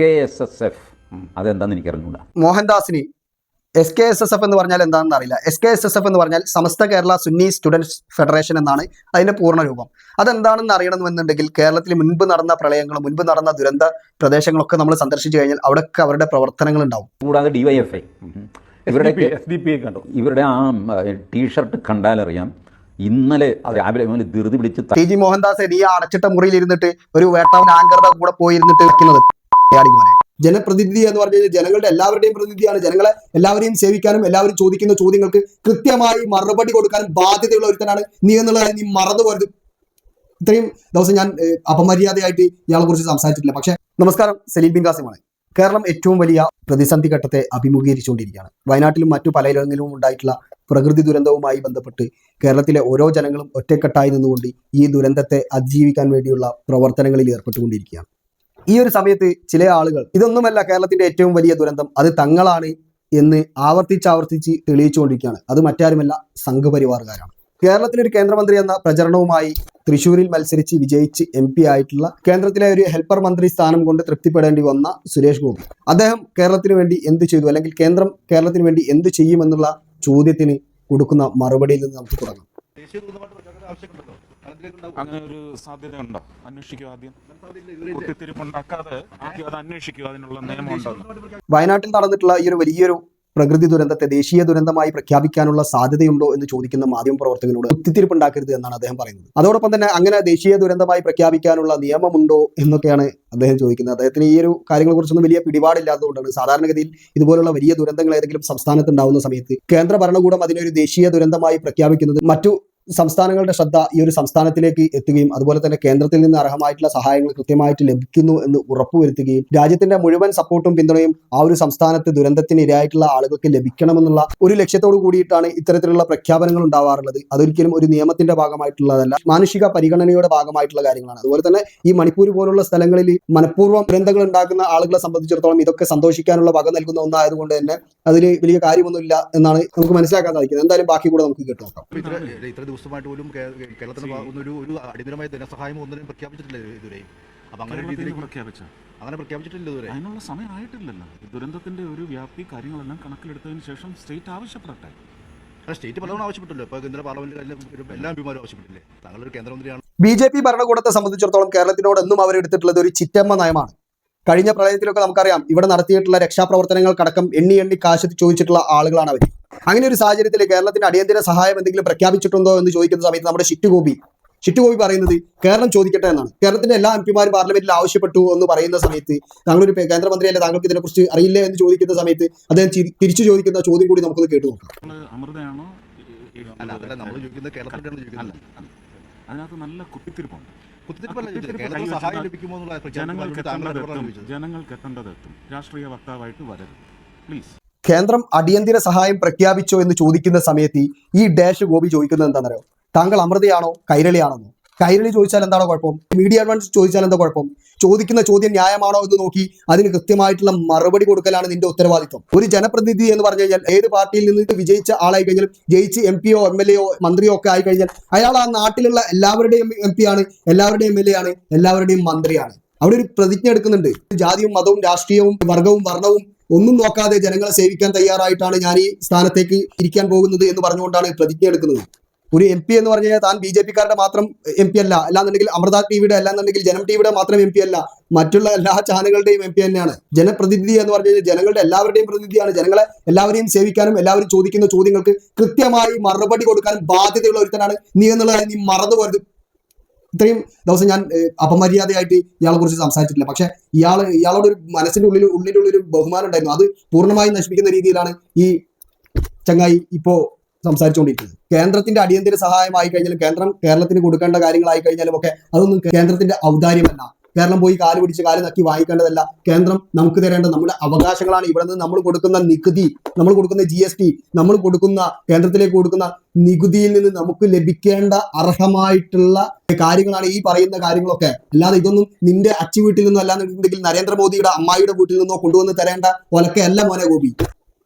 K S S F അതെന്താന്ന് എനിക്ക് അറിഞ്ഞൂടാ മോഹൻദാസിന് S K S S F എന്ന് പറഞ്ഞാൽ എന്താണെന്ന് അറിയില്ല. S K S S F എന്ന് പറഞ്ഞാൽ സമസ്ത കേരള സുന്നി സ്റ്റുഡൻസ് ഫെഡറേഷൻ എന്നാണ് അതിന്റെ പൂർണ രൂപം. അതെന്താണെന്ന് അറിയണമെന്നുണ്ടെങ്കിൽ കേരളത്തിൽ മുൻപ് നടന്ന പ്രളയങ്ങളും മുൻപ് നടന്ന ദുരന്ത പ്രദേശങ്ങളൊക്കെ നമ്മൾ സന്ദർശിച്ചു കഴിഞ്ഞാൽ അവിടെയൊക്കെ അവരുടെ പ്രവർത്തനങ്ങൾ ഉണ്ടാവും. കൂടാതെ ഡിവൈഎഫ്ഐ ഇവരുടെ കണ്ടു? ഇവരുടെ ആ ടീഷർട്ട് കണ്ടാലറിയാം. ഇന്നലെ രാവിലെ മുതൽ ധൃതി പിടിച്ച് ടി ജി മോഹൻദാസ് നീ അടച്ചിട്ട മുറിയിൽ ഇരുന്നിട്ട് ഒരു വേട്ടാവൻ ആങ്കറുടെ കൂടെ പോയിരുന്നിട്ട് വെക്കുന്നത്. മോനെ. ജനപ്രതിനിധി എന്ന് പറഞ്ഞു കഴിഞ്ഞാൽ ജനങ്ങളുടെ എല്ലാവരുടെയും പ്രതിനിധിയാണ്. ജനങ്ങളെ എല്ലാവരെയും സേവിക്കാനും എല്ലാവരും ചോദിക്കുന്ന ചോദ്യങ്ങൾക്ക് കൃത്യമായി മറുപടി കൊടുക്കാനും ബാധ്യതയുള്ള ഒരുത്തനാണ് നീ എന്നുള്ളത് നീ മറന്നു പോരുത്. ഇത്രയും ദിവസം ഞാൻ അപമര്യാദയായിട്ട് ഇയാളെ കുറിച്ച് സംസാരിച്ചിട്ടില്ല. പക്ഷേ നമസ്കാരം സലീം ബിൻ കാസിമാണ് കേരളം ഏറ്റവും വലിയ പ്രതിസന്ധി ഘട്ടത്തെ അഭിമുഖീകരിച്ചുകൊണ്ടിരിക്കുകയാണ്. വയനാട്ടിലും മറ്റു പലയിടങ്ങളിലും ഉണ്ടായിട്ടുള്ള പ്രകൃതി ദുരന്തവുമായി ബന്ധപ്പെട്ട് കേരളത്തിലെ ഓരോ ജനങ്ങളും ഒറ്റക്കെട്ടായി നിന്നുകൊണ്ട് ഈ ദുരന്തത്തെ അതിജീവിക്കാൻ വേണ്ടിയുള്ള പ്രവർത്തനങ്ങളിൽ ഏർപ്പെട്ടുകൊണ്ടിരിക്കുകയാണ്. ഈ ഒരു സമയത്ത് ചില ആളുകൾ ഇതൊന്നുമല്ല കേരളത്തിന്റെ ഏറ്റവും വലിയ ദുരന്തം അത് തങ്ങളാണ് എന്ന് ആവർത്തിച്ചാവർത്തിച്ച് ആവർത്തിച്ച് തെളിയിച്ചുകൊണ്ടിരിക്കുകയാണ്. അത് മറ്റാരുമല്ല സംഘപരിവാറുകാരാണ് കേരളത്തിലെ ഒരു കേന്ദ്രമന്ത്രി എന്ന പ്രചരണവുമായി തൃശൂരിൽ മത്സരിച്ച് വിജയിച്ച് എം പി ആയിട്ടുള്ള കേന്ദ്രത്തിലെ ഒരു ഹെൽപ്പർ മന്ത്രി സ്ഥാനം കൊണ്ട് തൃപ്തിപ്പെടേണ്ടി വന്ന സുരേഷ് ഗോപി. അദ്ദേഹം കേരളത്തിന് വേണ്ടി എന്ത് ചെയ്തു? അല്ലെങ്കിൽ കേന്ദ്രം കേരളത്തിന് വേണ്ടി എന്ത് ചെയ്യുമെന്നുള്ള ചോദ്യത്തിന് കൊടുക്കുന്ന മറുപടിയിൽ നിന്ന് നമുക്ക് തുടങ്ങാം. അങ്ങനെ ഒരു സാധ്യത ഉണ്ടോ അന്വേഷിക്കൂ ആദ്യം. കുത്തിത്തിരിപ്പുണ്ടാക്കാതെ ആദ്യം അത് അന്വേഷിക്കൂ അതിനുള്ള നിയമമുണ്ടോ? വയനാട്ടിൽ നടന്നിട്ടുള്ള ഈ ഒരു വലിയൊരു പ്രകൃതി ദുരന്തത്തെ ദേശീയ ദുരന്തമായി പ്രഖ്യാപിക്കാനുള്ള സാധ്യതയുണ്ടോ എന്ന് ചോദിക്കുന്ന മാധ്യമ പ്രവർത്തകനോട് കുത്തിത്തിരിപ്പുണ്ടാക്കരുത് എന്നാണ് അദ്ദേഹം പറയുന്നത്. അതോടൊപ്പം തന്നെ അങ്ങനെ ദേശീയ ദുരന്തമായി പ്രഖ്യാപിക്കാനുള്ള നിയമമുണ്ടോ എന്നൊക്കെയാണ് അദ്ദേഹം ചോദിക്കുന്നത്. അദ്ദേഹത്തിന് ഈ ഒരു കാര്യങ്ങളെക്കുറിച്ചൊന്നും വലിയ പിടിപാടില്ലാത്തതുകൊണ്ടാണ് സാധാരണഗതിയിൽ ഇതുപോലുള്ള വലിയ ദുരന്തങ്ങൾ ഏതെങ്കിലും സംസ്ഥാനത്ത് ഉണ്ടാവുന്ന സമയത്ത് കേന്ദ്ര ഭരണകൂടം അതിനൊരു ദേശീയ ദുരന്തമായി പ്രഖ്യാപിക്കുന്നത് മറ്റു സംസ്ഥാനങ്ങളുടെ ശ്രദ്ധ ഈ ഒരു സംസ്ഥാനത്തിലേക്ക് എത്തുകയും അതുപോലെ തന്നെ കേന്ദ്രത്തിൽ നിന്ന് അർഹമായിട്ടുള്ള സഹായങ്ങൾ കൃത്യമായിട്ട് ലഭിക്കുന്നു എന്ന് ഉറപ്പുവരുത്തുകയും രാജ്യത്തിന്റെ മുഴുവൻ സപ്പോർട്ടും പിന്തുണയും ആ ഒരു സംസ്ഥാനത്ത് ദുരന്തത്തിന് ഇരയായിട്ടുള്ള ആളുകൾക്ക് ലഭിക്കണമെന്നുള്ള ഒരു ലക്ഷ്യത്തോടു കൂടിയിട്ടാണ് ഇത്തരത്തിലുള്ള പ്രഖ്യാപനങ്ങൾ ഉണ്ടാവാറുള്ളത്. അതൊരിക്കലും ഒരു നിയമത്തിന്റെ ഭാഗമായിട്ടുള്ളതല്ല മാനുഷിക പരിഗണനയുടെ ഭാഗമായിട്ടുള്ള കാര്യങ്ങളാണ്. അതുപോലെ തന്നെ ഈ മണിപ്പൂർ പോലുള്ള സ്ഥലങ്ങളിൽ മനഃപൂർവം ദുരന്തങ്ങൾ ഉണ്ടാക്കുന്ന ആളുകളെ സംബന്ധിച്ചിടത്തോളം ഇതൊക്കെ സന്തോഷിക്കാനുള്ള വക നൽകുന്ന ഒന്നായതുകൊണ്ട് തന്നെ അതിൽ വലിയ കാര്യമൊന്നുമില്ല എന്നാണ് നമുക്ക് മനസ്സിലാക്കാൻ സാധിക്കുന്നത്. എന്തായാലും ബാക്കി കൂടെ നമുക്ക് കേട്ടു നോക്കാം. ദിവസമായിട്ട് പോലും കേരളത്തിന് ഒന്നൊരു ഒരു ഒരു അടിയന്തരമായ ധനസഹായം ഒന്നിനും പ്രഖ്യാപിച്ചിട്ടില്ല ഇതുവരെയും അപ്പൊ അങ്ങനെ രീതിയിൽ പ്രഖ്യാപിച്ച? അങ്ങനെ പ്രഖ്യാപിച്ചിട്ടില്ല ഇതുവരെ. അതിനുള്ള സമയം ആയിട്ടില്ലല്ലോ. ദുരന്തത്തിന്റെ ഒരു വ്യാപ്തി കാര്യങ്ങളെല്ലാം കണക്കിലെടുത്തതിന് ശേഷം സ്റ്റേറ്റ് ആവശ്യപ്പെടട്ടെ. അല്ല സ്റ്റേറ്റ് പലതവണ ആവശ്യപ്പെട്ടല്ലോ. ഇപ്പൊ കേന്ദ്ര പാർലമെന്റ് എല്ലാ എംപിമാരും ആവശ്യപ്പെട്ടില്ലേ? താങ്കളൊരു കേന്ദ്രമന്ത്രിയാണ്. ബി ജെ പി ഭരണകൂടത്തെ സംബന്ധിച്ചിടത്തോളം കേരളത്തിനോട് എന്നും അവരെടുത്തിട്ടുള്ളത് ഒരു ചിറ്റമ്മ നയമാണ്. കഴിഞ്ഞ പ്രളയത്തിലൊക്കെ നമുക്കറിയാം ഇവിടെ നടത്തിയിട്ടുള്ള രക്ഷാപ്രവർത്തനങ്ങൾ രക്ഷാപ്രവർത്തനങ്ങൾക്കടക്കം എണ്ണി എണ്ണി കാശ് ചോദിച്ചിട്ടുള്ള ആളുകളാണ് അവർ അങ്ങനെ ഒരു സാഹചര്യത്തിൽ കേരളത്തിന് അടിയന്തര സഹായം എന്തെങ്കിലും പ്രഖ്യാപിച്ചിട്ടുണ്ടോ എന്ന് ചോദിക്കുന്ന സമയത്ത് നമ്മുടെ ഷിറ്റ് ഗോപി ഷിറ്റ് ഗോപി പറയുന്നത് കേരളം ചോദിക്കട്ടെ എന്നാണ്. കേരളത്തിന്റെ എല്ലാ എം പിമാരും പാർലമെന്റിൽ ആവശ്യപ്പെട്ടു എന്ന് പറയുന്ന സമയത്ത് താങ്കളൊരു കേന്ദ്രമന്ത്രി കേന്ദ്രമന്ത്രിയല്ലേ താങ്കൾക്ക് ഇതിനെക്കുറിച്ച് അറിയില്ലേ എന്ന് ചോദിക്കുന്ന സമയത്ത് അദ്ദേഹം തിരിച്ചു ചോദിക്കുന്ന ചോദ്യം കൂടി നമുക്കൊന്ന് കേട്ടു നോക്കാം. അതിനകത്ത് നല്ല കുത്തിത്തിരിപ്പുണ്ട് ജനങ്ങൾക്ക് രാഷ്ട്രീയ വക്താവായിട്ട് വരരുത്. പ്ലീസ്. കേന്ദ്രം അടിയന്തര സഹായം പ്രഖ്യാപിച്ചോ എന്ന് ചോദിക്കുന്ന സമയത്ത് ഈ ഡാഷ് ഗോപി ചോദിക്കുന്നത് എന്താണെന്നറിയോ? താങ്കൾ അമൃതയാണോ കൈരളിയാണെന്നോ? കൈരളി ചോദിച്ചാൽ എന്താണ് കുഴപ്പം? മീഡിയ അഡ്വാൻസ് ചോദിച്ചാൽ എന്താ കുഴപ്പം? ചോദിക്കുന്ന ചോദ്യം ന്യായമാണോ എന്ന് നോക്കി അതിന് കൃത്യമായിട്ടുള്ള മറുപടി കൊടുക്കലാണ് നിന്റെ ഉത്തരവാദിത്വം. ഒരു ജനപ്രതിനിധി എന്ന് പറഞ്ഞു കഴിഞ്ഞാൽ ഏത് പാർട്ടിയിൽ നിന്ന് വിജയിച്ച ആളായി കഴിഞ്ഞാൽ ജയിച്ച് എം പിയോ എം എൽ എയോ മന്ത്രിയോ ഒക്കെ ആയി കഴിഞ്ഞാൽ അയാൾ ആ നാട്ടിലുള്ള എല്ലാവരുടെയും എം പി ആണ് എല്ലാവരുടെയും എം എൽ എ ആണ് എല്ലാവരുടെയും മന്ത്രിയാണ്. അവിടെ ഒരു പ്രതിജ്ഞ എടുക്കുന്നുണ്ട്. ജാതിയും മതവും രാഷ്ട്രീയവും വർഗവും വർണവും ഒന്നും നോക്കാതെ ജനങ്ങളെ സേവിക്കാൻ തയ്യാറായിട്ടാണ് ഞാൻ ഈ സ്ഥാനത്തേക്ക് ഇരിക്കാൻ പോകുന്നത് എന്ന് പറഞ്ഞുകൊണ്ടാണ് പ്രതിജ്ഞ എടുക്കുന്നത്. ഒരു എം പി എന്ന് പറഞ്ഞു കഴിഞ്ഞാൽ താൻ ബി ജെ പിക്കാരുടെ മാത്രം എം പി അല്ല. അല്ലാന്നുണ്ടെങ്കിൽ അമൃത ടിവിയുടെ അല്ലാന്നുണ്ടെങ്കിൽ ജനം ടിവിയുടെ മാത്രം എം പി അല്ല. മറ്റുള്ള എല്ലാ ചാനലുകളുടെയും എം പി തന്നെയാണ്. ജനപ്രതിനിധി എന്ന് പറഞ്ഞു കഴിഞ്ഞാൽ ജനങ്ങളുടെ എല്ലാവരുടെയും പ്രതിനിധിയാണ്. ജനങ്ങളെ എല്ലാവരെയും സേവിക്കാനും എല്ലാവരും ചോദിക്കുന്ന ചോദ്യങ്ങൾക്ക് കൃത്യമായി മറുപടി കൊടുക്കാനും ബാധ്യതയുള്ള ഒരുത്തനാണ് നീ എന്നുള്ള നീ മറന്നു പോരുത്. ഇത്രയും ദിവസം ഞാൻ അപമര്യാദയായിട്ട് ഇയാളെ കുറിച്ച് സംസാരിച്ചിട്ടില്ല. പക്ഷെ ഇയാൾ ഇയാളോട് ഒരു മനസ്സിന്റെ ഉള്ളിൽ ഉള്ളിലുള്ളൊരു ബഹുമാനം ഉണ്ടായിരുന്നു. അത് പൂർണമായും നശിപ്പിക്കുന്ന രീതിയിലാണ് ഈ ചങ്ങായി ഇപ്പോ സംസാരിച്ചുകൊണ്ടിരിക്കുന്നത് കേന്ദ്രത്തിന്റെ അടിയന്തര സഹായമായി കഴിഞ്ഞാലും കേന്ദ്രം കേരളത്തിന് കൊടുക്കേണ്ട കാര്യങ്ങളായി കഴിഞ്ഞാലും ഒക്കെ അതൊന്നും കേന്ദ്രത്തിന്റെ ഔദാര്യമല്ല. കേരളം പോയി കാൽ പിടിച്ച് കാൽ നക്കി വാങ്ങിക്കേണ്ടതല്ല കേന്ദ്രം നമുക്ക് തരേണ്ട നമ്മുടെ അവകാശങ്ങളാണ്. ഇവിടെ നിന്ന് നമ്മൾ കൊടുക്കുന്ന നികുതി നമ്മൾ കൊടുക്കുന്ന ജി എസ് ടി നമ്മൾ കൊടുക്കുന്ന കേന്ദ്രത്തിലേക്ക് കൊടുക്കുന്ന നികുതിയിൽ നിന്ന് നമുക്ക് ലഭിക്കേണ്ട അർഹമായിട്ടുള്ള കാര്യങ്ങളാണ് ഈ പറയുന്ന കാര്യങ്ങളൊക്കെ. അല്ലാതെ ഇതൊന്നും നിന്റെ അച്ചു വീട്ടിൽ നിന്നോ അല്ലാന്നുണ്ടെങ്കിൽ നരേന്ദ്രമോദിയുടെ അമ്മായിയുടെ വീട്ടിൽ നിന്നോ കൊണ്ടുവന്ന് തരേണ്ട ഒലക്കയല്ല മോനെ ഗോപി.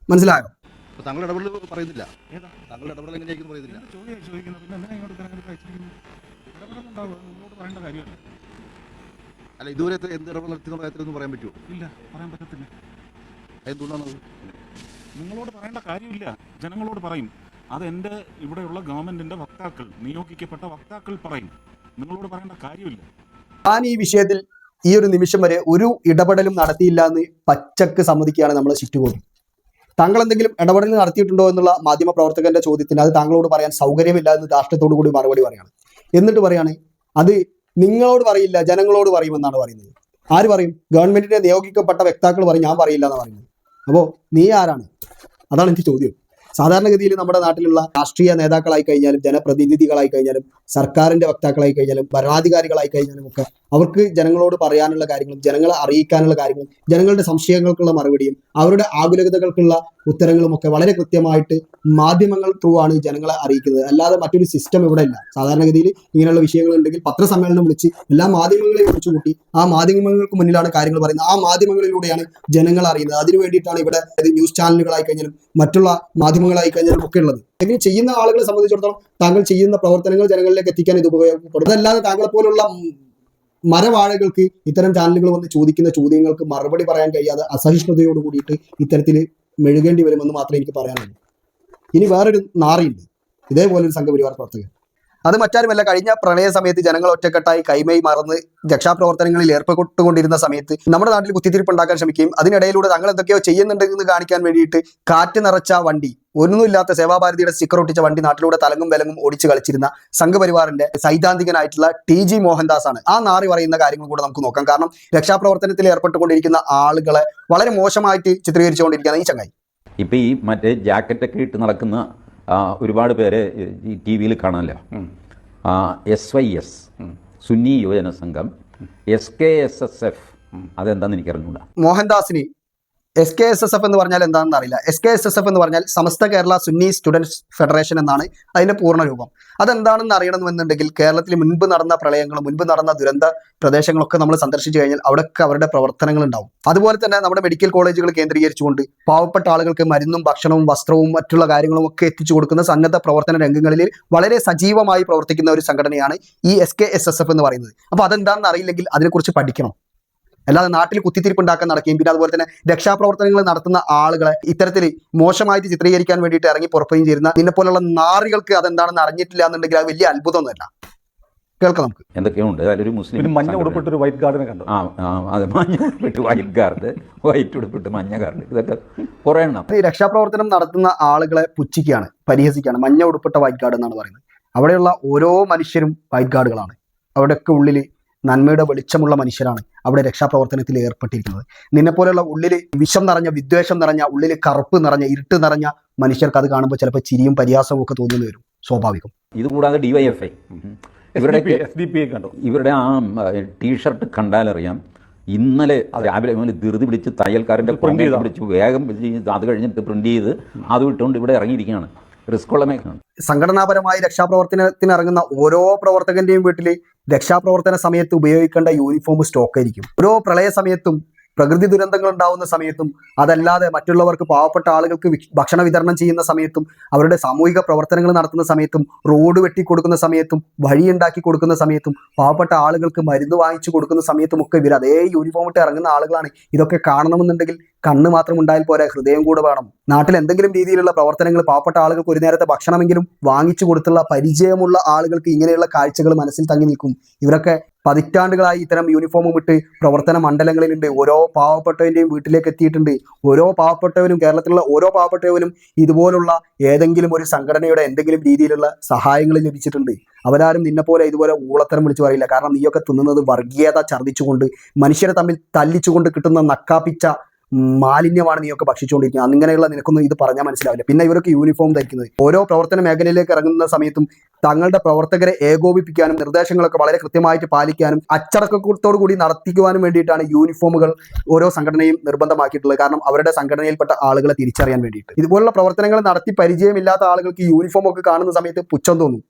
മനസ്സിലായോ? അപ്പൊ താങ്കൾ ഇടപെടൽ പറയുന്നില്ല? താങ്കളുടെ ഇടപെടൽ എങ്ങനെയായിരിക്കും പറയുന്നില്ല. ചോദ്യം ചോദിക്കുന്നത് പിന്നെ എന്തിനാ ഇങ്ങോട്ട് തെരഞ്ഞെടുപ്പ് അയച്ചിരിക്കുന്നത് ഇടപെടലുണ്ടാവും അത് നിങ്ങളോട് പറയേണ്ട കാര്യമല്ല? അല്ല ഇതുവരെ എന്ത് ഇടപെടൽ നടത്തി എന്നുള്ള കാര്യത്തിലൊന്നും പറയാൻ പറ്റുമോ? ഇല്ല പറയാൻ പറ്റത്തില്ല. എന്തുകൊണ്ടാണത് നിങ്ങളോട് പറയേണ്ട കാര്യമില്ല. ജനങ്ങളോട് പറയും. അത് എന്റെ ഇവിടെയുള്ള ഗവൺമെന്റിന്റെ വക്താക്കൾ നിയോഗിക്കപ്പെട്ട വക്താക്കൾ പറയും. നിങ്ങളോട് പറയേണ്ട കാര്യമില്ല. ഞാൻ ഈ വിഷയത്തിൽ ഈ ഒരു നിമിഷം വരെ ഒരു ഇടപെടലും നടത്തിയില്ല എന്ന് പച്ചക്ക് സമ്മതിക്കുകയാണ് നമ്മൾ ചുറ്റുകൂടി താങ്കൾ എന്തെങ്കിലും ഇടപെടൽ നടത്തിയിട്ടുണ്ടോ എന്നുള്ള മാധ്യമ പ്രവർത്തകന്റെ ചോദ്യത്തിന് അത് താങ്കളോട് പറയാൻ സൗകര്യമില്ല എന്ന് ധാർഷ്ട്യത്തോടു കൂടി മറുപടി പറയാണ്. എന്നിട്ട് പറയാണ് അത് നിങ്ങളോട് പറയില്ല ജനങ്ങളോട് പറയുമെന്നാണ് പറയുന്നത്. ആര് പറയും? ഗവൺമെന്റിന്റെ നിയോഗിക്കപ്പെട്ട വ്യക്താക്കൾ പറയും ഞാൻ പറയില്ല എന്ന് പറയുന്നത്. അപ്പോൾ നീ ആരാണ്? അതാണ് എനിക്ക് ചോദ്യം. സാധാരണഗതിയിൽ നമ്മുടെ നാട്ടിലുള്ള രാഷ്ട്രീയ നേതാക്കളായി കഴിഞ്ഞാലും ജനപ്രതിനിധികളായി കഴിഞ്ഞാലും സർക്കാരിന്റെ വക്താക്കളായി കഴിഞ്ഞാലും ഭരണാധികാരികളായി കഴിഞ്ഞാലും ഒക്കെ അവർക്ക് ജനങ്ങളോട് പറയാനുള്ള കാര്യങ്ങളും ജനങ്ങളെ അറിയിക്കാനുള്ള കാര്യങ്ങളും ജനങ്ങളുടെ സംശയങ്ങൾക്കുള്ള മറുപടിയും അവരുടെ ആകുലതകൾക്കുള്ള ഉത്തരങ്ങളും ഒക്കെ വളരെ കൃത്യമായിട്ട് മാധ്യമങ്ങൾ ത്രൂ ആണ് ജനങ്ങളെ അറിയിക്കുന്നത്. അല്ലാതെ മറ്റൊരു സിസ്റ്റം ഇവിടെ ഇല്ല. സാധാരണഗതിയിൽ ഇങ്ങനെയുള്ള വിഷയങ്ങൾ ഉണ്ടെങ്കിൽ പത്രസമ്മേളനം വിളിച്ച് എല്ലാ മാധ്യമങ്ങളെയും വിളിച്ചു കൂട്ടി ആ മാധ്യമങ്ങൾക്ക് മുന്നിലാണ് കാര്യങ്ങൾ പറയുന്നത്. ആ മാധ്യമങ്ങളിലൂടെയാണ് ജനങ്ങൾ അറിയുന്നത്. അതിനു വേണ്ടിയിട്ടാണ് ഇവിടെ ന്യൂസ് ചാനലുകളായി കഴിഞ്ഞാലും മറ്റുള്ള മാധ്യമങ്ങളായി കഴിഞ്ഞാലും ഒക്കെ ഉള്ളത്. എങ്കിലും ചെയ്യുന്ന ആളുകളെ സംബന്ധിച്ചിടത്തോളം താങ്കൾ ചെയ്യുന്ന പ്രവർത്തനങ്ങൾ ജനങ്ങളിലേക്ക് എത്തിക്കാൻ ഇത് ഉപയോഗപ്പെടും. അതല്ലാതെ താങ്കളെ പോലുള്ള മരവാഴകൾക്ക് ഇത്തരം ചാനലുകൾ വന്ന് ചോദിക്കുന്ന ചോദ്യങ്ങൾക്ക് മറുപടി പറയാൻ കഴിയാതെ അസഹിഷ്ണുതയോട് കൂടിയിട്ട് ഇത്തരത്തിൽ മെഴുകേണ്ടി വരുമെന്ന് മാത്രമേ എനിക്ക് പറയാനുള്ളൂ. ഇനി വേറൊരു നാറിയുണ്ട്. ഇതേപോലെ ഒരു സംഘപരിവാർ പ്രവർത്തകർ അത് മറ്റാരുമല്ല കഴിഞ്ഞ പ്രളയ സമയത്ത് ജനങ്ങൾ ഒറ്റക്കെട്ടായി കൈമൈ മറന്ന് രക്ഷാപ്രവർത്തനങ്ങളിൽ ഏർപ്പെട്ടുകൊണ്ടിരുന്ന സമയത്ത് നമ്മുടെ നാട്ടിൽ കുത്തിത്തിരിപ്പ് ഉണ്ടാക്കാൻ ശ്രമിക്കുകയും അതിനിടയിലൂടെ തങ്ങൾ എന്തൊക്കെയോ ചെയ്യുന്നുണ്ടെന്ന് കാണിക്കാൻ വേണ്ടിയിട്ട് കാറ്റ് നിറച്ച വണ്ടി ഒന്നുമില്ലാത്ത സേവാഭാരതിയുടെ സ്റ്റിക്കർ ഒട്ടിച്ച വണ്ടി നാട്ടിലൂടെ തലങ്ങും വിലങ്ങും ഓടിച്ച് കളിച്ചിരുന്ന സംഘപരിവാറിന്റെ സൈദ്ധാന്തികനായിട്ടുള്ള ടി ജി മോഹൻദാസ് ആണ് ആ നാറി പറയുന്ന കാര്യങ്ങൾ കൂടെ നമുക്ക് നോക്കാം. കാരണം രക്ഷാപ്രവർത്തനത്തിൽ ഏർപ്പെട്ടുകൊണ്ടിരിക്കുന്ന ആളുകളെ വളരെ മോശമായിട്ട് ചിത്രീകരിച്ചുകൊണ്ടിരിക്കുന്ന ഈ ചങ്ങായി. ഇപ്പം ഈ മറ്റേ ജാക്കറ്റൊക്കെ ഇട്ട് നടക്കുന്ന ഒരുപാട് പേരെ ഈ ടി വിയിൽ കാണാമല്ലോ. S Y S Sunni Yuvajana Sangham S K S S F അതെന്താണെന്ന് എനിക്കറിഞ്ഞൂടാ. മോഹൻദാസിന് S K S S F എന്ന് പറഞ്ഞാൽ എന്താണെന്ന് അറിയില്ല. S K S S F എന്ന് പറഞ്ഞാൽ സമസ്ത കേരള സുന്നി സ്റ്റുഡൻസ് ഫെഡറേഷൻ എന്നാണ് അതിന്റെ പൂർണ രൂപം. അതെന്താണെന്ന് അറിയണമെന്നുണ്ടെങ്കിൽ കേരളത്തിൽ മുൻപ് നടന്ന പ്രളയങ്ങളും മുൻപ് നടന്ന ദുരന്ത പ്രദേശങ്ങളൊക്കെ നമ്മൾ സന്ദർശിച്ചു കഴിഞ്ഞാൽ അവിടെയൊക്കെ അവരുടെ പ്രവർത്തനങ്ങൾ ഉണ്ടാവും. അതുപോലെ തന്നെ നമ്മുടെ മെഡിക്കൽ കോളേജുകൾ കേന്ദ്രീകരിച്ചുകൊണ്ട് പാവപ്പെട്ട ആളുകൾക്ക് മരുന്നും ഭക്ഷണവും വസ്ത്രവും മറ്റുള്ള കാര്യങ്ങളും ഒക്കെ എത്തിച്ചു കൊടുക്കുന്ന സന്നദ്ധ പ്രവർത്തന രംഗങ്ങളിൽ വളരെ സജീവമായി പ്രവർത്തിക്കുന്ന ഒരു സംഘടനയാണ് ഈ S K S S F എന്ന് പറയുന്നത്. അപ്പോൾ അതെന്താണെന്ന് അറിയില്ലെങ്കിൽ അതിനെക്കുറിച്ച് പഠിക്കണം. അല്ലാതെ നാട്ടിൽ കുത്തിത്തിരിപ്പ് ഉണ്ടാക്കാൻ നടക്കുകയും പിന്നെ അതുപോലെ തന്നെ രക്ഷാപ്രവർത്തനങ്ങൾ നടത്തുന്ന ആളുകളെ ഇത്തരത്തിൽ മോശമായിട്ട് ചിത്രീകരിക്കാൻ വേണ്ടിയിട്ട് ഇറങ്ങി പുറപ്പെടുകയും ചെയ്യുന്ന നിന്നെ പോലുള്ള നാറികൾക്ക് അതെന്താണെന്ന് അറിഞ്ഞിട്ടില്ല എന്നുണ്ടെങ്കിൽ അത് വലിയ അത്ഭുതമൊന്നുമല്ല. കേൾക്കാം നമുക്ക്. എന്തൊക്കെയുണ്ട്? അതിലൊരു മുസ്ലിം മഞ്ഞ ഉടുപ്പിട്ട് ഒരു വൈറ്റ് ഗാർഡിനെ കണ്ടു? ആ ആ, അതെ മഞ്ഞ ഉടുപ്പിട്ട് വൈറ്റ് ഗാർഡ് വൈറ്റ് ഉടുപ്പിട്ട് മഞ്ഞ ഗാർഡ് ഇതൊക്കെ കുറേ എണ്ണം. ഈ രക്ഷാപ്രവർത്തനം നടത്തുന്ന ആളുകളെ പുച്ഛിക്കുകയാണ് പരിഹസിക്കുകയാണ്. മഞ്ഞ ഉടുപ്പിട്ട വൈറ്റ് ഗാർഡ് എന്നാണ് പറയുന്നത്. അവിടെയുള്ള ഓരോ മനുഷ്യരും വൈറ്റ് ഗാർഡുകളാണ് അവിടെയൊക്കെ ഉള്ളിൽ നന്മയുടെ വെളിച്ചമുള്ള മനുഷ്യരാണ് അവിടെ രക്ഷാപ്രവർത്തനത്തിൽ ഏർപ്പെട്ടിരിക്കുന്നത്. നിന്നെപ്പോലെയുള്ള ഉള്ളിൽ വിഷം നിറഞ്ഞ വിദ്വേഷം നിറഞ്ഞ ഉള്ളിൽ കറുപ്പ് നിറഞ്ഞ ഇരുട്ട് നിറഞ്ഞ മനുഷ്യർക്ക് അത് കാണുമ്പോൾ ചിലപ്പോൾ ചിരിയും പരിഹാസവും ഒക്കെ തോന്നുന്നു വരും സ്വാഭാവികം. ഇത് കൂടാതെ ഡിവൈഎഫ്ഐ ഇവരുടെ എസ് ഡി ഐ കണ്ടു? ഇവരുടെ ആ ടീഷർട്ട് കണ്ടാലറിയാം ഇന്നലെ രാവിലെ മുതൽ ധൃതി പിടിച്ച് തയ്യൽക്കാരന്റെ പ്രിന്റ് ചെയ്ത്. പിടിച്ച് വേഗം അത് കഴിഞ്ഞിട്ട് പ്രിന്റ് ചെയ്ത് അത് ഇട്ടുകൊണ്ട് ഇവിടെ ഇറങ്ങിയിരിക്കുകയാണ്. റിസ്ക് ഉള്ള മേഖലയാണ് സംഘടനാപരമായി രക്ഷാപ്രവർത്തനത്തിന് ഇറങ്ങുന്ന ഓരോ പ്രവർത്തകന്റെയും വീട്ടിൽ രക്ഷാപ്രവർത്തന സമയത്ത് ഉപയോഗിക്കേണ്ട യൂണിഫോം സ്റ്റോക്ക് ആയിരിക്കും. ഓരോ പ്രളയ സമയത്തും പ്രകൃതി ദുരന്തങ്ങൾ ഉണ്ടാവുന്ന സമയത്തും അതല്ലാതെ മറ്റുള്ളവർക്ക് പാവപ്പെട്ട ആളുകൾക്ക് ഭക്ഷണ വിതരണം ചെയ്യുന്ന സമയത്തും അവരുടെ സാമൂഹിക പ്രവർത്തനങ്ങൾ നടത്തുന്ന സമയത്തും റോഡ് വെട്ടി കൊടുക്കുന്ന സമയത്തും വഴിയുണ്ടാക്കി കൊടുക്കുന്ന സമയത്തും പാവപ്പെട്ട ആളുകൾക്ക് മരുന്ന് വാങ്ങിച്ചു കൊടുക്കുന്ന സമയത്തും ഒക്കെ ഇവർ അതേ യൂണിഫോം ഇട്ട് ഇറങ്ങുന്ന ആളുകളാണ്. ഇതൊക്കെ കാണണമെന്നുണ്ടെങ്കിൽ കണ്ണ് മാത്രം ഉണ്ടായാൽ പോരാ ഹൃദയം കൂടെ വേണം. നാട്ടിൽ എന്തെങ്കിലും രീതിയിലുള്ള പ്രവർത്തനങ്ങൾ പാവപ്പെട്ട ആളുകൾക്ക് ഒരു നേരത്തെ ഭക്ഷണമെങ്കിലും വാങ്ങിച്ചു കൊടുത്തുള്ള പരിചയമുള്ള ആളുകൾക്ക് ഇങ്ങനെയുള്ള കാഴ്ചകൾ മനസ്സിൽ തങ്ങി നിൽക്കും. ഇവരൊക്കെ പതിറ്റാണ്ടുകളായി ഇത്തരം യൂണിഫോമും ഇട്ട് പ്രവർത്തന മണ്ഡലങ്ങളിലുണ്ട്. ഓരോ പാവപ്പെട്ടവന്റെയും വീട്ടിലേക്ക് എത്തിയിട്ടുണ്ട്. ഓരോ പാവപ്പെട്ടവനും കേരളത്തിലുള്ള ഓരോ പാവപ്പെട്ടവനും ഇതുപോലുള്ള ഏതെങ്കിലും ഒരു സംഘടനയുടെ എന്തെങ്കിലും രീതിയിലുള്ള സഹായങ്ങൾ ലഭിച്ചിട്ടുണ്ട്. അവരാരും നിന്നെപ്പോലെ ഇതുപോലെ ഊളത്തരം വിളിച്ചു പറയില്ല. കാരണം നീയൊക്കെ തിന്നുന്നത് വർഗീയത ഛർദ്ദിച്ചുകൊണ്ട് മനുഷ്യരെ തമ്മിൽ തല്ലിച്ചുകൊണ്ട് കിട്ടുന്ന നക്കാപ്പിച്ച മാലിന്യമാണ് നീയൊക്കെ ഭക്ഷിച്ചുകൊണ്ടിരിക്കുന്നത്. അങ്ങനെയുള്ള നിനക്കൊന്നും ഇത് പറഞ്ഞാൽ മനസ്സിലാവില്ല. പിന്നെ ഇവരൊക്കെ യൂണിഫോം ധരിക്കുന്നത്. ഓരോ പ്രവർത്തന മേഖലയിലേക്ക് ഇറങ്ങുന്ന സമയത്തും തങ്ങളുടെ പ്രവർത്തകരെ ഏകോപിപ്പിക്കാനും നിർദ്ദേശങ്ങളൊക്കെ വളരെ കൃത്യമായിട്ട് പാലിക്കാനും അച്ചടക്കത്തോടു കൂടി നടത്തിക്കുവാനും വേണ്ടിയിട്ടാണ് യൂണിഫോമുകൾ ഓരോ സംഘടനയും നിർബന്ധമാക്കിയിട്ടുള്ളത്. കാരണം അവരുടെ സംഘടനയിൽപ്പെട്ട ആളുകളെ തിരിച്ചറിയാൻ വേണ്ടിയിട്ട്. ഇതുപോലുള്ള പ്രവർത്തനങ്ങൾ നടത്തി പരിചയമില്ലാത്ത ആളുകൾക്ക് യൂണിഫോം ഒക്കെ കാണുന്ന സമയത്ത് പുച്ഛം തോന്നും.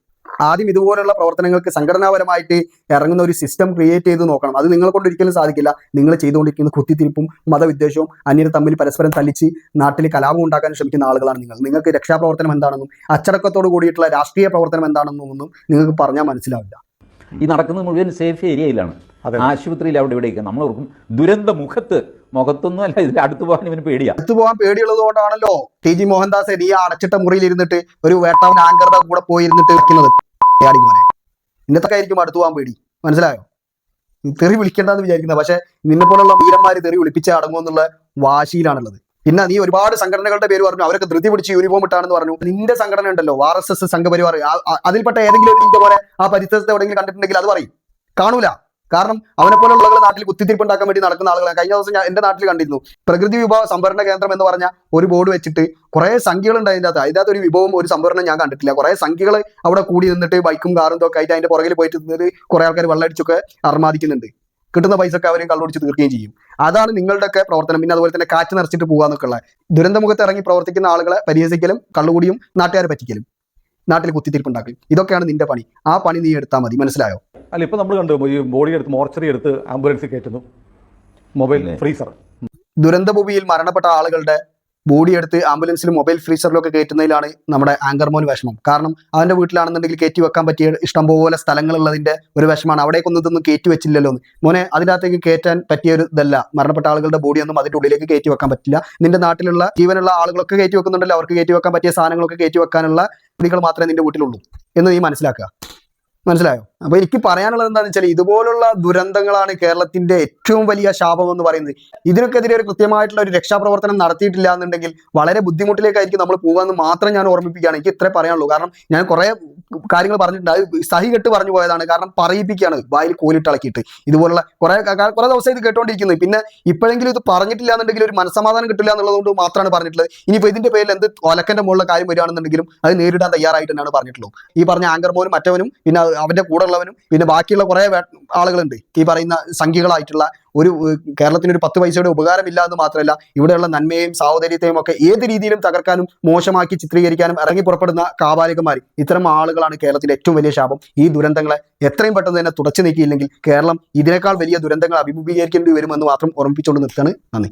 ആദ്യം ഇതുപോലുള്ള പ്രവർത്തനങ്ങൾക്ക് സംഘടനാപരമായിട്ട് ഇറങ്ങുന്ന ഒരു സിസ്റ്റം ക്രിയേറ്റ് ചെയ്ത് നോക്കണം. അത് നിങ്ങളെ കൊണ്ട് ഒരിക്കലും സാധിക്കില്ല. നിങ്ങൾ ചെയ്തുകൊണ്ടിരിക്കുന്ന കുത്തിത്തിരിപ്പും മതവിദ്വേഷവും അന്യർ തമ്മിൽ പരസ്പരം തല്ലിച്ച് നാട്ടിൽ കലാപം ഉണ്ടാക്കാൻ ശ്രമിക്കുന്ന ആളുകളാണ് നിങ്ങൾ. നിങ്ങൾക്ക് രക്ഷാപ്രവർത്തനം എന്താണെന്നും അച്ചടക്കത്തോട് കൂടിയിട്ടുള്ള രാഷ്ട്രീയ പ്രവർത്തനം എന്താണെന്നും ഒന്നും നിങ്ങൾക്ക് പറഞ്ഞാൽ മനസ്സിലാവില്ല. ഈ നടക്കുന്നത് മുഴുവൻ സേഫ് ഏരിയയിലാണ്. ആശുപത്രിയിൽ അവിടെ ഇവിടെയൊക്കെ. നമ്മൾ ഓർക്കും ദുരന്ത മുഖത്ത് മുഖത്തൊന്നും അല്ല ഇതിൽ അടുത്ത് പോകാൻ ഇവന് പേടിയാ. അടുത്തു പോകാൻ പേടിയുള്ളത് കൊണ്ടാണല്ലോ ടി ജി മോഹൻദാസ് നീ അടച്ചിട്ട മുറിയിൽ ഇരുന്നിട്ട് ഒരു വേട്ടാവൻ ആങ്കറുടെ കൂടെ പോയിരുന്നിട്ട് വെക്കുന്നത്. ആടി മോനെ. ഇന്നത്തെ ആയിരിക്കും അടുത്തു പോകാൻ പേടി. മനസ്സിലായോ? തെറി വിളിക്കേണ്ടെന്ന് വിചാരിക്കുന്നത് പക്ഷെ നിന്നെ പോലുള്ള വീരന്മാര് തെറി വിളിപ്പിച്ച് അടങ്ങുമെന്നുള്ള വാശിയിലാണുള്ളത്. പിന്നെ നീ ഒരുപാട് സംഘടനകളുടെ പേര് പറഞ്ഞു. അവരൊക്കെ ധൃതി പിടിച്ച് യൂണിഫോം ഇട്ടാണെന്ന് പറഞ്ഞു. നിന്റെ സംഘടന ഉണ്ടല്ലോ ആർ എസ് എസ് സംഘപരിവാർ അതിൽപ്പെട്ട ഏതെങ്കിലും ഒരു നിന്റെ പോലെ ആ പരിസരത്ത് എവിടെയെങ്കിലും കണ്ടിട്ടുണ്ടെങ്കിൽ അത് പറയും. കാണൂല. കാരണം അവനെ പോലെ ആളുകൾ നാട്ടിൽ കുത്തിത്തിരിപ്പ് ഉണ്ടാക്കാൻ വേണ്ടി നടക്കുന്ന ആളുകളാണ് കഴിഞ്ഞ ദിവസം ഞാൻ എന്റെ നാട്ടിൽ കണ്ടിരുന്നു. പ്രകൃതി വിഭവ സംഭരണ കേന്ദ്രം എന്ന് പറഞ്ഞ ഒരു ബോർഡ് വെച്ചിട്ട് കുറെ സംഖ്യകൾ ഉണ്ട് അതിന്റെ അകത്ത്. അതിന്റെ അകത്ത് ഒരു വിഭവം ഒരു സംഭരണം ഞാൻ കണ്ടിട്ടില്ല. കുറെ സംഖ്യകൾ അവിടെ കൂടി നിന്നിട്ട് ബൈക്കും കാറും ഒക്കെ ആയിട്ട് അതിന്റെ പുറകിൽ പോയിട്ട് നിന്നിട്ട് കുറെ ആൾക്കാർ വെള്ളമടിച്ചൊക്കെ അർമാദിക്കുന്നുണ്ട്. കിട്ടുന്ന പൈസ ഒക്കെ അവരും കള്ളുപിടിച്ച് തീർക്കുകയും ചെയ്യും. അതാണ് നിങ്ങളുടെയൊക്കെ പ്രവർത്തനം. പിന്നെ അതുപോലെ തന്നെ കാറ്റ് നിറച്ചിട്ട് പോകാന്നൊക്കെ ഉള്ള. ദുരന്തമുഖത്ത് ഇറങ്ങി പ്രവർത്തിക്കുന്ന ആളുകളെ പരിഹസിക്കലും കള്ളുകൂടിയും നാട്ടുകാരെ പറ്റിക്കലും നാട്ടിൽ കുത്തിത്തിരിപ്പുണ്ടാക്കലും. ഇതൊക്കെയാണ് നിന്റെ പണി. ആ പണി നീ എടുത്താൽ മതി. മനസ്സിലായോ? അല്ല ഇപ്പൊ നമ്മൾ കണ്ടു ഈ ബോഡി എടുത്ത് മോർച്ചറി എടുത്ത് ആംബുലൻസിൽ കയറ്റുന്നു. Mobile freezer. ദുരന്തഭൂമിയിൽ മരണപ്പെട്ട ആളുകളുടെ ബോഡി എടുത്ത് ആംബുലൻസിൽ മൊബൈൽ ഫ്രീസറിലൊക്കെ കയറ്റുന്നതിലാണ് നമ്മുടെ ആങ്കർമോൻ വിഷമം. കാരണം അവന്റെ വീട്ടിലാണെന്നുണ്ടെങ്കിൽ കയറ്റി വെക്കാൻ പറ്റിയ ഇഷ്ടംപോലെ സ്ഥലങ്ങളുള്ളതിന്റെ ഒരു വിഷമാണ്. അവിടേക്കൊന്നും ഇതൊന്നും കയറ്റി വെച്ചില്ലല്ലോ എന്ന്. മോനെ അതിനകത്തേക്ക് കയറ്റാൻ പറ്റിയ ഒരു ഇതല്ല. മരണപ്പെട്ട ആളുകളുടെ ബോഡി ഒന്നും അതിന്റെ ഉള്ളിലേക്ക് കയറ്റി വെക്കാൻ പറ്റില്ല. നിന്റെ നാട്ടിലുള്ള ജീവനുള്ള ആളുകളൊക്കെ കയറ്റി വെക്കുന്നുണ്ടല്ലോ. അവർക്ക് കയറ്റി വെക്കാൻ പറ്റിയ സാധനങ്ങളൊക്കെ കയറ്റി വെക്കാനുള്ള രീതികൾ മാത്രമേ നിന്റെ വീട്ടിലുള്ളൂ എന്ന് നീ മനസ്സിലാക്കുക. മനസ്സിലായോ? അപ്പൊ എനിക്ക് പറയാനുള്ളത് എന്താണെന്ന് വെച്ചാൽ ഇതുപോലുള്ള ദുരന്തങ്ങളാണ് കേരളത്തിന്റെ ഏറ്റവും വലിയ ശാപം എന്ന് പറയുന്നത്. ഇതിനൊക്കെതിരെ ഒരു കൃത്യമായിട്ടുള്ള ഒരു രക്ഷാപ്രവർത്തനം നടത്തിയിട്ടില്ല എന്നുണ്ടെങ്കിൽ വളരെ ബുദ്ധിമുട്ടിലേക്കായിരിക്കും നമ്മൾ പോകാമെന്ന് മാത്രം ഞാൻ ഓർമ്മിപ്പിക്കുകയാണ്. എനിക്ക് ഇത്രേ പറയാനുള്ളൂ. കാരണം ഞാൻ കുറെ കാര്യങ്ങൾ പറഞ്ഞിട്ടുണ്ട്. അത് സഹി കെട്ട് പറഞ്ഞു പോയതാണ്. കാരണം പറയിപ്പിക്കുകയാണ്. വായിൽ കോലിട്ടിളക്കിയിട്ട്. ഇതുപോലുള്ള കുറെ കുറെ ദിവസം ഇത് കേട്ടോണ്ടിരിക്കുന്നത് പിന്നെ ഇപ്പോഴെങ്കിലും ഇത് പറഞ്ഞിട്ടില്ല എന്നുണ്ടെങ്കിൽ ഒരു മനസ്സമാധാനം കിട്ടില്ല എന്നുള്ളതുകൊണ്ട് മാത്രമാണ് പറഞ്ഞിട്ടുള്ളത്. ഇനിയിപ്പോ ഇതിന്റെ പേരിൽ എന്ത് ഒലക്കന്റെ മുകളിലെ കാര്യം വരികയാണെന്നുണ്ടെങ്കിലും അത് നേരിടാൻ തയ്യാറായിട്ട് തന്നെയാണ് പറഞ്ഞിട്ടുള്ളൂ ഈ പറഞ്ഞ ആങ്കർ മോനും മറ്റവനും പിന്നെ അവന്റെ കൂടെ ഉള്ളവനും പിന്നെ ബാക്കിയുള്ള കുറെ ആളുകളുണ്ട്. ഈ പറയുന്ന സംഖ്യകളായിട്ടുള്ള ഒരു കേരളത്തിന് ഒരു പത്ത് പൈസയുടെ ഉപകാരമില്ല എന്ന് മാത്രമല്ല ഇവിടെയുള്ള നന്മയും സാഹോദര്യത്തെയും ഒക്കെ ഏത് രീതിയിലും തകർക്കാനും മോശമാക്കി ചിത്രീകരിക്കാനും ഇറങ്ങി പുറപ്പെടുന്ന കാപാലികന്മാർ ഇത്തരം ആളുകളാണ് കേരളത്തിലെ ഏറ്റവും വലിയ ശാപം. ഈ ദുരന്തങ്ങളെ എത്രയും പെട്ടെന്ന് തന്നെ തുടച്ചു നീക്കിയില്ലെങ്കിൽ കേരളം ഇതിനേക്കാൾ വലിയ ദുരന്തങ്ങൾ അഭിമുഖീകരിക്കേണ്ടി വരുമെന്ന് മാത്രം ഓർമ്മിപ്പിച്ചുകൊണ്ട് നിർത്തുകയാണ് നന്ദി.